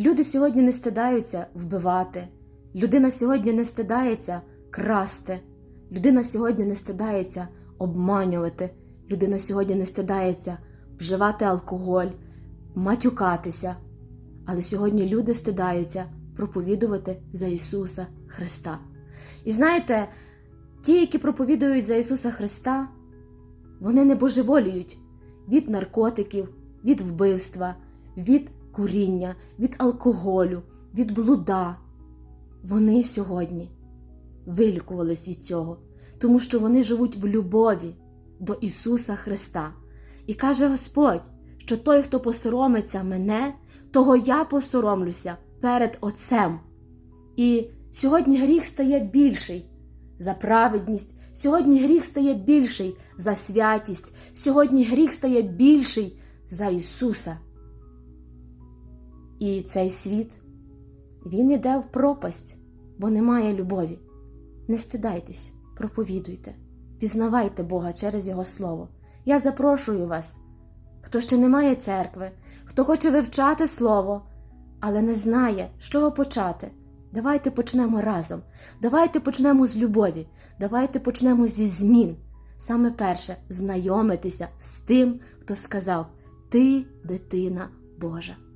Люди сьогодні не стидаються вбивати, людина сьогодні не стидається красти, людина сьогодні не стидається обманювати, людина сьогодні не стидається вживати алкоголь, матюкатися. Але сьогодні люди стидаються проповідувати за Ісуса Христа. І знаєте, ті, які проповідують за Ісуса Христа, вони не божеволіють від наркотиків, від вбивства, від куріння, від алкоголю, від блуда. Вони сьогодні вилікувались від цього, тому що вони живуть в любові до Ісуса Христа. І каже Господь, що той, хто посоромиться мене, того я посоромлюся перед Отцем. І сьогодні гріх стає більший за праведність, сьогодні гріх стає більший за святість, сьогодні гріх стає більший за Ісуса. І цей світ, він іде в пропасть, бо немає любові. Не стидайтесь, проповідуйте, пізнавайте Бога через Його Слово. Я запрошую вас, хто ще не має церкви, хто хоче вивчати Слово, але не знає, з чого почати. Давайте почнемо разом. Давайте почнемо з любові, давайте почнемо зі змін. Саме перше знайомитися з тим, хто сказав: Ти дитина Божа.